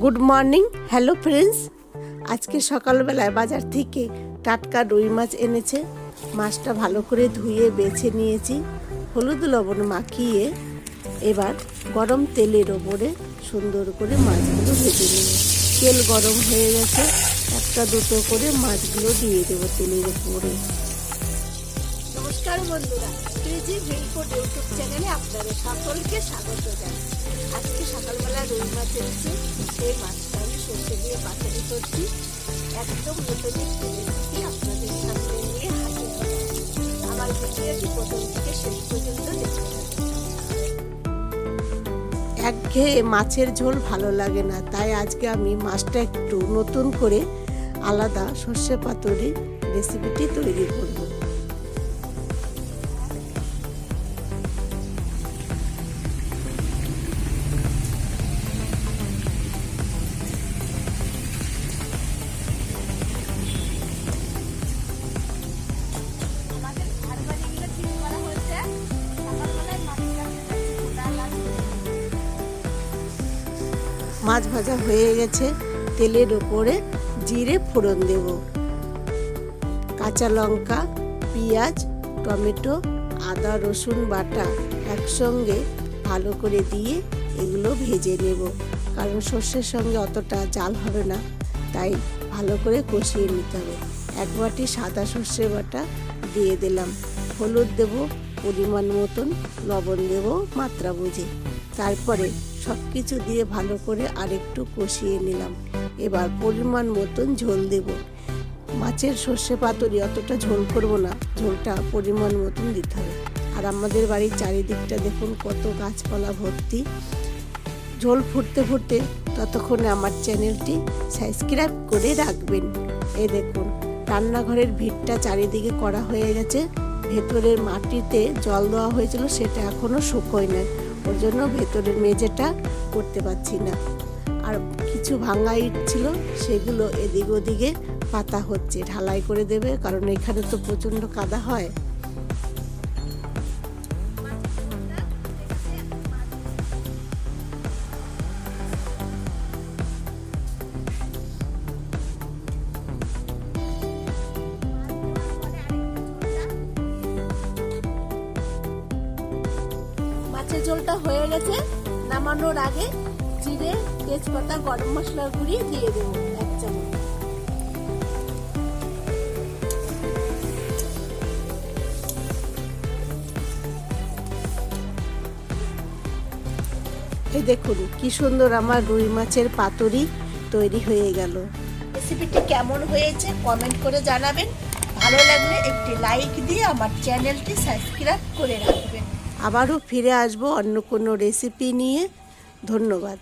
Good morning hello friends আজকে সকালবেলায় বাজার থেকে টাটকা রুই মাছ এনেছে। মাছটা ভালো করে ধুয়ে বেছে নিয়েছি। হলুদ লবণ মাখিয়ে এবার গরম তেলের ওপরে সুন্দর করে মাছগুলো ভেজে নেব। তেল গরম হয়ে গেছে। একটা দুটো করে মাছগুলো দিয়ে দেবো তেলের উপরে নমস্কার বন্ধুরা ক্রেজি ভিলফুড ইউটিউব চ্যানেলে আপনাদের সকলকে স্বাগত জানাই। আজকে সকালবেলা রুই মাছ এনেছে সেই মাছটা আমি সর্ষে দিয়ে পাতারি করছি। একদম নতুন একটি রেসিপি আপনাদের সামনে নিয়ে হাজির আমার ভিডিওটি প্রথম থেকে শেষ পর্যন্ত দেখতে একঘেয়ে মাছের ঝোল ভালো লাগে না, তাই আজকে আমি মাছটা একটু নতুন করে আলাদা সর্ষে পাতুরি রেসিপিটি তৈরি করব। মাছ ভাজা হয়ে গেছে, তেলের ওপরে জিরে ফোড়ন দেব। কাঁচা লঙ্কা, পেঁয়াজ, টমেটো, আদা, রসুন, বাটা একসঙ্গে ভালো করে দিয়ে এগুলো ভেজে নেব। কারণ সর্ষের সঙ্গে অতটা জাল হবে না, তাই ভালো করে কষিয়ে নিতে হবে। এক বাটি সাদা সর্ষে বাটা দিয়ে দিলাম। হলুদ দেব, পরিমাণ মতন, লবণ দেব, মাত্রা বুঝে। তারপরে সব কিছু দিয়ে ভালো করে আরেকটু কষিয়ে নিলাম। এবার পরিমাণ মতন ঝোল দেব। মাছের সর্ষে পাতুরি অতটা ঝোল করব না, ঝোলটা পরিমাণ মতন দিতে হবে। আর আমাদের বাড়ির চারিদিকটা দেখুন কত গাছপালা ভর্তি। ঝোল ফুটতে ফুটতে ততক্ষণে আমার চ্যানেলটি সাবস্ক্রাইব করে রাখবেন। এই দেখুন, রান্নাঘরের ভিড়টা চারিদিকে করা হয়ে গেছে। ভেতরের মাটিতে জল দেওয়া হয়েছিল, সেটা এখনও শুকোয় না ওর জন্য ভেতরের মেঝেটা করতে পারছি না। আর কিছু ভাঙা ইট ছিল, সেগুলো এদিক ওদিকে পাতা হচ্ছে, ঢালাই করে দেবে, কারণ এখানে তো প্রচণ্ড কাদা হয়। মাছের ঝোলটা হয়ে গেছে নামানোর আগে জিরে তেজপাতা গরম মশলার গুঁড়ি দিয়ে দেবো এক চামচ। এই দেখুন কি সুন্দর আমার রুই মাছের পাতুরি তৈরি হয়ে গেল। রেসিপিটি কেমন হয়েছে কমেন্ট করে জানাবেন। ভালো লাগলে একটি লাইক দিয়ে আমার চ্যানেলটি সাবস্ক্রাইব করে রাখবেন। আবারও ফিরে আসব অন্য কোনো রেসিপি নিয়ে। ধন্যবাদ।